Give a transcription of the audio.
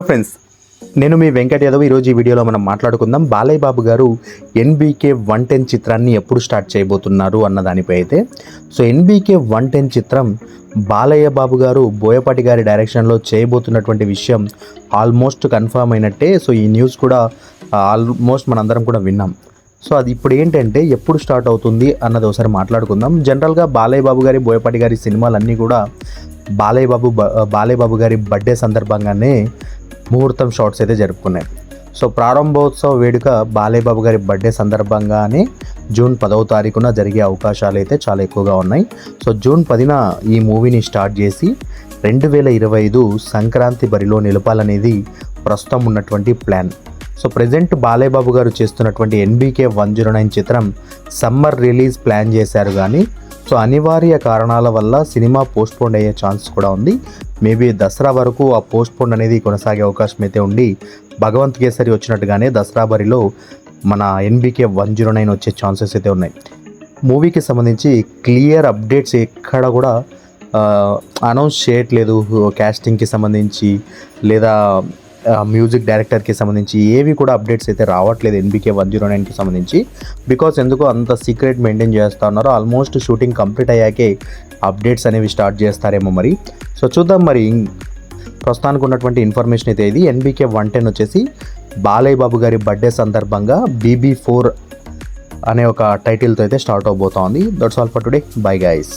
Friends నేను మీ వెంకట్ యాదవ్. ఈరోజు ఈ వీడియోలో మనం మాట్లాడుకుందాం బాలయ్య బాబు గారు ఎన్బీకే వన్ టెన్ చిత్రాన్ని ఎప్పుడు స్టార్ట్ చేయబోతున్నారు అన్న దానిపై అయితే. సో ఎన్బీకే వన్ టెన్ చిత్రం బాలయ్య బాబు గారు బోయపాటి గారి డైరెక్షన్లో చేయబోతున్నటువంటి విషయం ఆల్మోస్ట్ కన్ఫర్మ్ అయినట్టే. సో ఈ న్యూస్ కూడా ఆల్మోస్ట్ మనందరం కూడా విన్నాం. సో అది ఇప్పుడు ఏంటంటే ఎప్పుడు స్టార్ట్ అవుతుంది అన్నది ఒకసారి మాట్లాడుకుందాం. జనరల్గా బాలయ్య బాబు గారి బోయపాటి గారి సినిమాలన్నీ కూడా బాలయ్య బాబు బాలయ్య బాబు గారి బర్త్డే సందర్భంగానే ముహూర్తం షాట్స్ అయితే జరుపుకున్నాయి సో ప్రారంభోత్సవ వేడుక బాలయ్య బాబు గారి బర్త్డే సందర్భంగానే జూన్ పదవ తారీఖున జరిగే అవకాశాలు అయితే చాలా ఎక్కువగా ఉన్నాయి. సో జూన్ పదిన ఈ మూవీని స్టార్ట్ చేసి రెండు వేల ఇరవై ఐదు సంక్రాంతి బరిలో నిలపాలనేది ప్రస్తుతం ఉన్నటువంటి plan. So present Balayya Babu garu చేస్తున్నటువంటి ఎన్బీకే వన్ జీరో నైన్ చిత్రం సమ్మర్ రిలీజ్ ప్లాన్ చేశారు కానీ సో అనివార్య కారణాల వల్ల సినిమా పోస్ట్పోన్ అయ్యే ఛాన్స్ కూడా ఉంది. మేబీ దసరా వరకు ఆ పోస్ట్పోన్ అనేది కొనసాగే అవకాశం అయితే ఉండి భగవంత్ కేసరి వచ్చినట్టుగానే దసరా బరిలో మన ఎన్బీకే వన్ జీరో నైన్ వచ్చే ఛాన్సెస్ అయితే ఉన్నాయి. మూవీకి సంబంధించి క్లియర్ అప్డేట్స్ ఎక్కడ కూడా అనౌన్స్ చేయట్లేదు. క్యాస్టింగ్కి సంబంధించి లేదా మ్యూజిక్ డైరెక్టర్కి సంబంధించి ఏవి కూడా అప్డేట్స్ అయితే రావట్లేదు ఎన్బికే వన్ జీరో నైన్కి సంబంధించి. బికాస్ ఎందుకు అంత సీక్రెట్ మెయింటైన్ చేస్తూ ఉన్నారో ఆల్మోస్ట్ షూటింగ్ కంప్లీట్ అయ్యాకే అప్డేట్స్ అనేవి స్టార్ట్ చేస్తారేమో మరి. సో చూద్దాం మరి. ప్రస్తుతానికి ఉన్నటువంటి ఇన్ఫర్మేషన్ అయితే ఇది. ఎన్బికే వన్ టెన్ వచ్చేసి బాలయ్య బాబు గారి బర్త్డే సందర్భంగా బీబీ ఫోర్ అనే ఒక టైటిల్తో అయితే start అవబోతోంది that's all for today bye guys